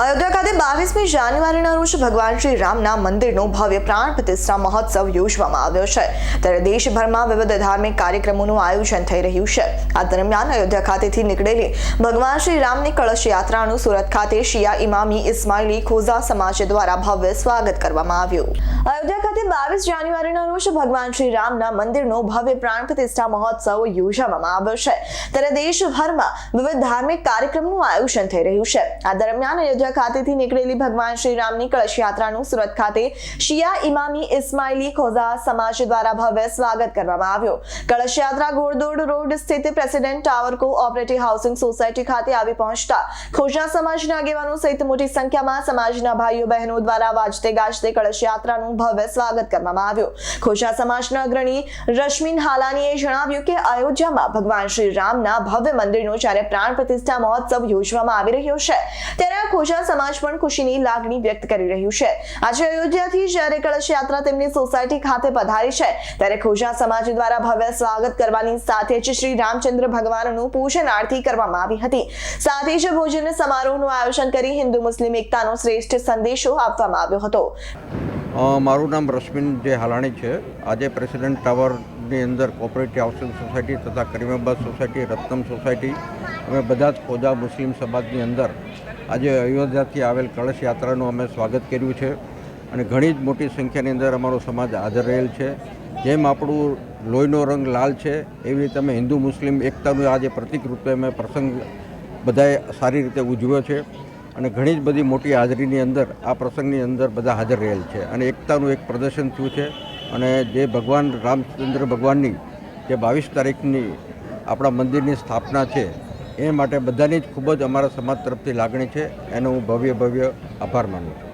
અયોધ્યા ખાતે બાવીસમી જાન્યુઆરીના રોજ ભગવાન શ્રી રામના મંદિરનો ભવ્ય પ્રાણ પ્રતિષ્ઠા મહોત્સવ યોજવામાં આવ્યો છે. ત્યારે દેશભરમાં વિવિધ ધાર્મિક કાર્યક્રમોનું આયોજન થઈ રહ્યું છે. આ દરમિયાન અયોધ્યા ખાતેથી નીકળેલી ભગવાન શ્રી રામની કળશ યાત્રાનું સુરત ખાતે શિયા ઇમામી ઇસ્માઇલી ખોઝા સમાજ દ્વારા ભવ્ય સ્વાગત કરવામાં આવ્યું. અયોધ્યા ખાતે બાવીસ જાન્યુઆરીના રોજ ભગવાન શ્રી રામના મંદિરનો ભવ્ય પ્રાણ પ્રતિષ્ઠા મહોત્સવ યોજવામાં આવ્યો છે. ત્યારે દેશભરમાં વિવિધ ધાર્મિક કાર્યક્રમનું આયોજન થઈ રહ્યું છે. આ દરમિયાન અયોધ્યા ખાતેથી નીકળેલી ભગવાન શ્રીરામની કળશ યાત્રાનું સુરત ખાતે શિયા ઇમામી ઇસ્માઇલી ખોઝા સમાજ દ્વારા ભવ્ય સ્વાગત કરવામાં આવ્યો. કળશ યાત્રા ઘોડદોડ રોડ સ્થિત President Tower cooperative housing society ખાતે આવી પહોંચતા ખોઝા સમાજના આગેવાનો સહિત મોટી સંખ્યામાં સમાજના ભાઈઓ, બહેનો દ્વારા વાજતે ગાજતે કળશ યાત્રાનું ભવ્ય સ્વાગત કરવામાં આવ્યું. ખોઝા સમાજના અગ્રણી રશ્મિન હાલાનીએ જણાવ્યું કે અયોધ્યામાં ભગવાન શ્રી રામના ભવ્ય મંદિરનો જ્યારે પ્રાણ પ્રતિષ્ઠા મહોત્સવ યોજવામાં આવી રહ્યો છે, ત્યારે આ સમાજ પણ ખુશીની લાગણી વ્યક્ત કરી રહ્યું છે. આજે અયોધ્યાથી જ્યારે કળશ યાત્રા તેમની સોસાયટી ખાતે પધારી છે, ત્યારે ખુજા સમાજ દ્વારા ભવ્ય સ્વાગત કરવાની સાથે જ શ્રી રામચંદ્ર ભગવાનનું પૂજન આરતી કરવામાં આવી હતી. સાથે જ ભોજન સમારોહનું આયોજન કરી હિન્દુ મુસ્લિમ એકતાનો શ્રેષ્ઠ સંદેશો આપવામાં આવ્યો હતો. મારું નામ રશ્મિન જે હાલાણી છે. આજે પ્રેસિડેન્ટ ટાવરની અંદર કોઓપરેટિવ હાઉસિંગ સોસાયટી તથા કરીમાબાદ સોસાયટી, રત્નમ સોસાયટી, અમે બધા જ ખોજા મુસ્લિમ સમાજની અંદર આજે અયોધ્યાથી આવેલ કળશ યાત્રાનું અમે સ્વાગત કર્યું છે અને ઘણી જ મોટી સંખ્યાની અંદર અમારો સમાજ હાજર રહેલ છે. જેમ આપણું લોહીનો રંગ લાલ છે, એવી રીતે અમે હિન્દુ, મુસ્લિમ, એકતાનું આજે પ્રતિક રૂપે અમે પ્રસંગ બધાએ સારી રીતે ઉજવ્યો છે અને ઘણી જ બધી મોટી હાજરીની અંદર આ પ્રસંગની અંદર બધા હાજર રહેલ છે અને એકતાનું એક પ્રદર્શન થયું છે અને જે ભગવાન રામચંદ્ર ભગવાનની જે બાવીસ તારીખની આપણા મંદિરની સ્થાપના છે એ માટે બધાની જ ખૂબ જ અમારા સમાજ તરફથી લાગણી છે. એનો હું ભવ્ય ભવ્ય આભાર માનું છું.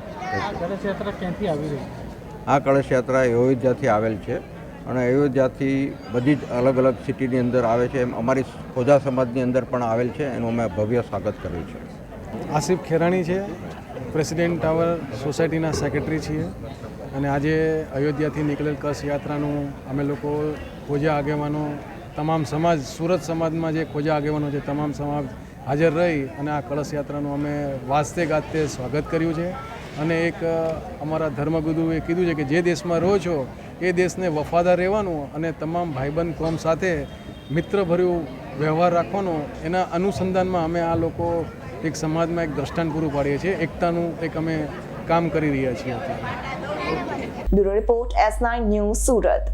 કળશ યાત્રા ક્યાંથી આવી રહી? આ કળશ યાત્રા અયોધ્યાથી આવેલ છે અને અયોધ્યાથી બધી જ અલગ અલગ સિટીની અંદર આવે છે. એમ અમારી ખોજા સમાજની અંદર પણ આવેલ છે. એનું અમે ભવ્ય સ્વાગત કર્યું છે આસિફ ખેરાણી છે. પ્રેસિડેન્ટ ટાવર સોસાયટીના સેક્રેટરી છીએ. અને આજે અયોધ્યાથી નીકળેલ કળશ યાત્રાનું અમે લોકો ખોજા આગેવાનો તમામ સમાજ, સુરત સમાજમાં જે ખોજા આગેવાનો છે, તમામ સમાજ હાજર રહી અને આ કળશ યાત્રાનું અમે વાસ્તે ગાજતે સ્વાગત કર્યું છે. અને એક અમારા ધર્મગુરુએ કીધું છે કે જે દેશમાં રહો છો, એ દેશને વફાદાર રહેવાનું અને તમામ ભાઈબંધ કોમ સાથે મિત્રભર્યું વ્યવહાર રાખવાનો, એના અનુસંધાનમાં અમે આ લોકો એક સમાજમાં એક દ્રષ્ટાંત પૂરું પાડીએ છીએ. એકતાનું એક અમે કામ કરી રહ્યા છીએ. Report S nine news Surat.